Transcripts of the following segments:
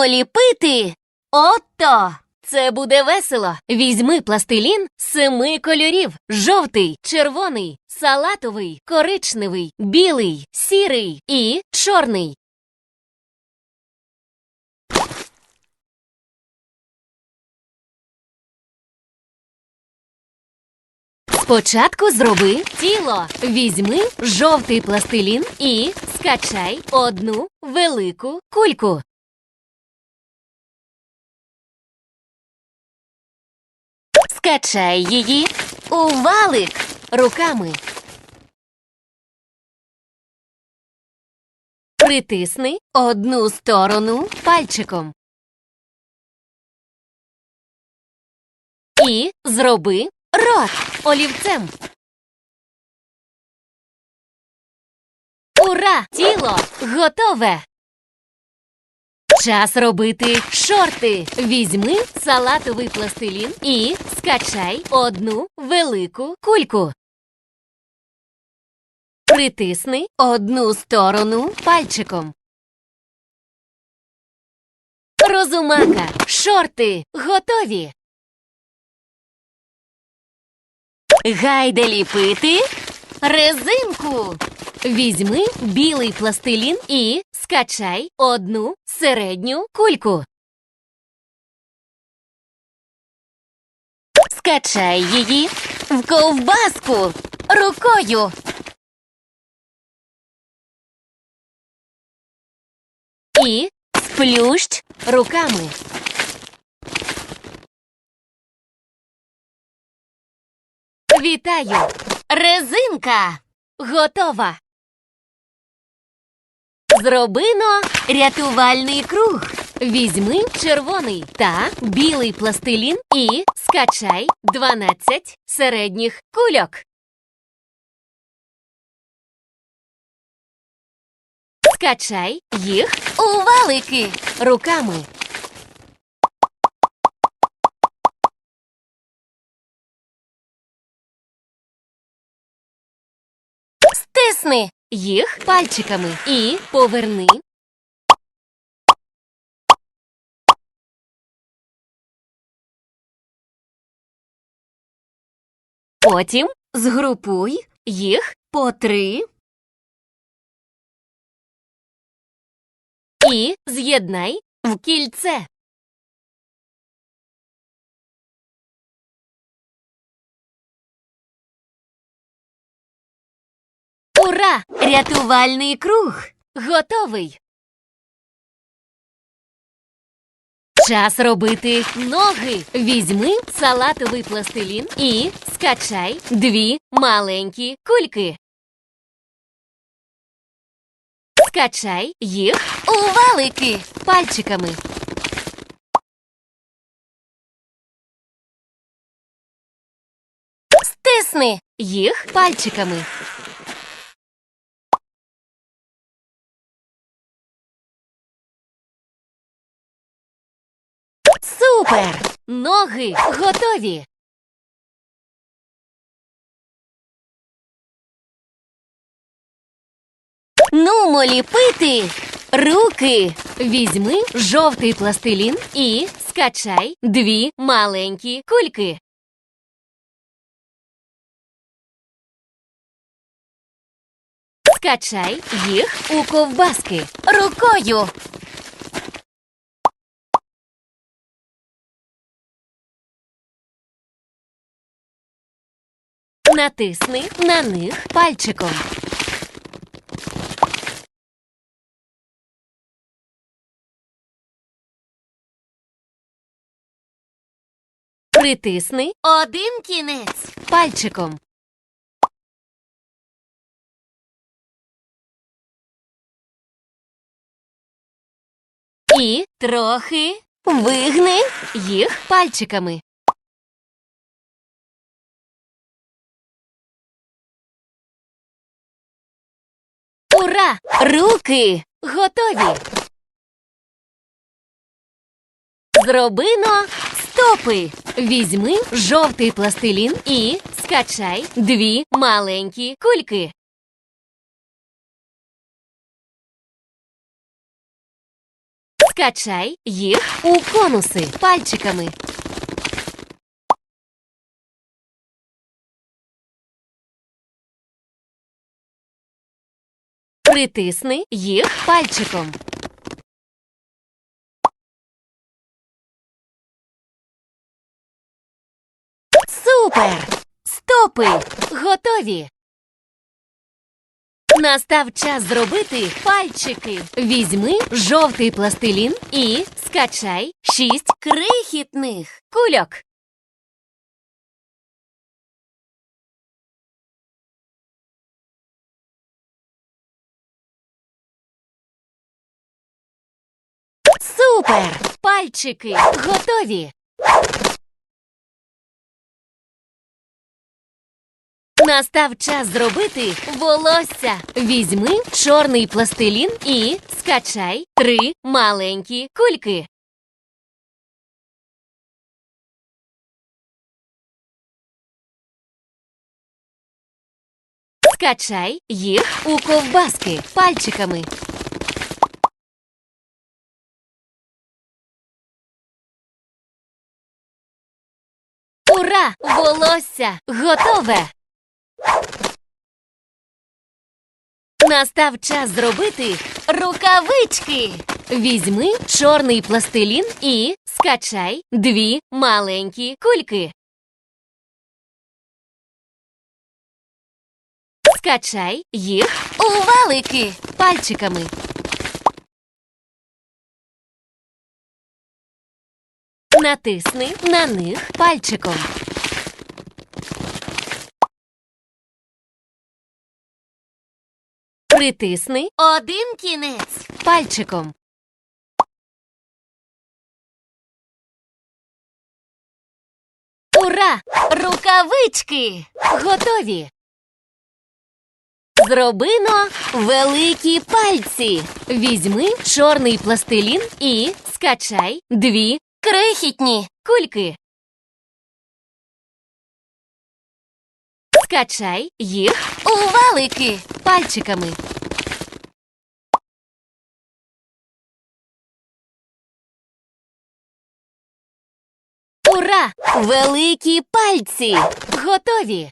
Нумо ліпити. Ото! Це буде весело. Візьми пластилін семи кольорів: жовтий, червоний, салатовий, коричневий, білий, сірий і чорний. Спочатку зроби тіло. Візьми жовтий пластилін і скачай одну велику кульку. Скачай її у валик руками. Притисни одну сторону пальчиком. І зроби рот олівцем. Ура! Тіло готове! Час робити шорти. Візьми салатовий пластилін і скачай одну велику кульку. Притисни одну сторону пальчиком. Розумака, шорти готові. Гайде ліпити резинку. Візьми білий пластилін і скачай одну середню кульку. Скачай її в ковбаску рукою. І сплющ руками. Вітаю! Резинка готова. Зробино рятувальний круг. Візьми червоний та білий пластилін і скачай 12 середніх кульок. Скачай їх у валики руками. Стисни їх пальчиками і поверни. Потім згрупуй їх по три і з'єднай в кільце. Ура! Рятувальний круг готовий. Час робити ноги. Візьми салатовий пластилін і скачай дві маленькі кульки. Скачай їх у валики пальчиками. Стисни їх пальчиками. Супер! Ноги готові. Нумо ліпити руки. Візьми жовтий пластилін і скачай дві маленькі кульки. Скачай їх у ковбаски рукою. Натисни на них пальчиком. Притисни один кінець пальчиком. І трохи вигни їх пальчиками. Ура! Руки готові. Зробино стопи. Візьми жовтий пластилін і скачай дві маленькі кульки. Скачай їх у конуси пальчиками. Притисни їх пальчиком. Супер! Стопи! Готові! Настав час зробити пальчики. Візьми жовтий пластилін і скачай шість крихітних кульок. Супер! Пальчики готові. Настав час зробити волосся. Візьми чорний пластилін і скачай три маленькі кульки. Скачай їх у ковбаски пальчиками. Ура! Волосся готове! Настав час зробити рукавички. Візьми чорний пластилін і скачай дві маленькі кульки. Скачай їх у валики пальчиками. Натисни на них пальчиком. Притисни один кінець пальчиком. Ура! Рукавички! Готові! Зробино великі пальці. Візьми чорний пластилін і скачай дві крихітні кульки. Скачай їх у валики пальчиками. Ура! Великі пальці! Готові!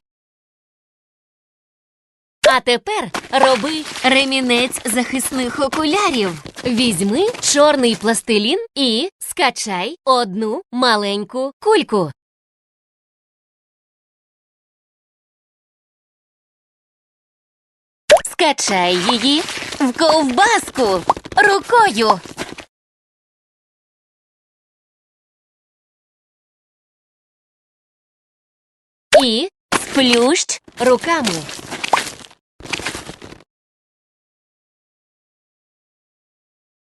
А тепер роби ремінець захисних окулярів. Візьми чорний пластилін і скачай одну маленьку кульку. Скачай її в ковбаску рукою. І сплющ руками.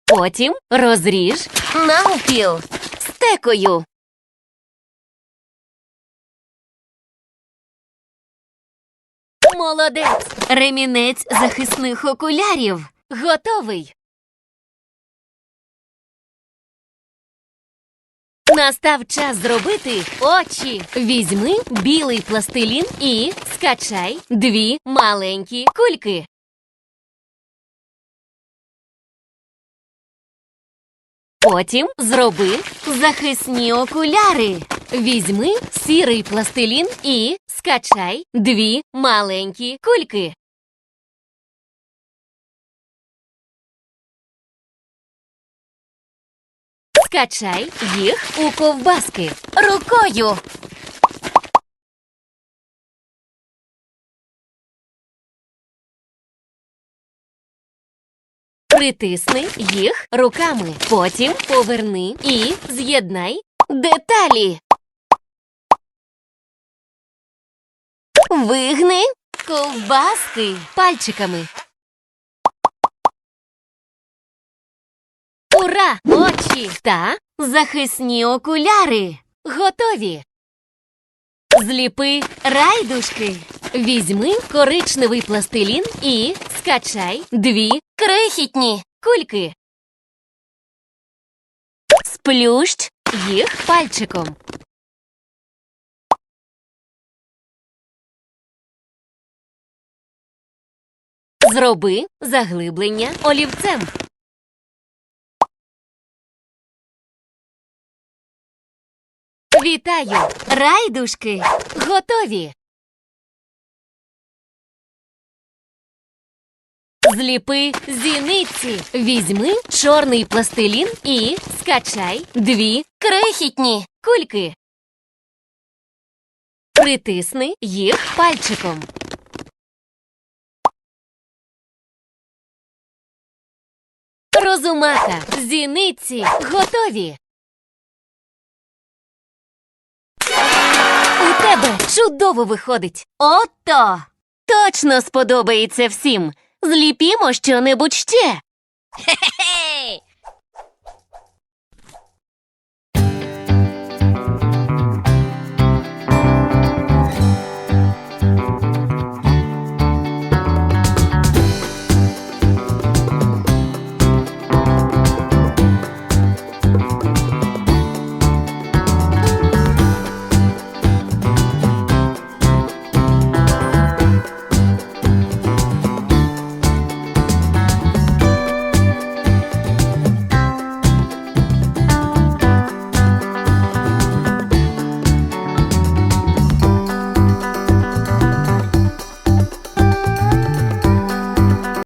Потім розріж навпіл стекою. Молодець! Ремінець захисних окулярів. Готовий. Настав час зробити очі. Візьми білий пластилін і скачай дві маленькі кульки. Потім зроби захисні окуляри. Візьми сірий пластилін і скачай дві маленькі кульки. Скачай їх у ковбаски рукою. Притисни їх руками. Потім поверни і з'єднай деталі. Вигни ковбаски пальчиками. Ура! Очі та захисні окуляри. Готові. Зліпи райдушки. Візьми коричневий пластилін і скачай дві крихітні кульки. Сплющ їх пальчиком. Зроби заглиблення олівцем. Вітаю! Райдушки! Готові! Зліпи зіниці. Візьми чорний пластилін і скачай дві крихітні кульки. Притисни їх пальчиком. Розумака, зіниці готові. У тебе чудово виходить. Ото! Точно сподобається всім. Зліпімо щонебудь ще. Хе-хе!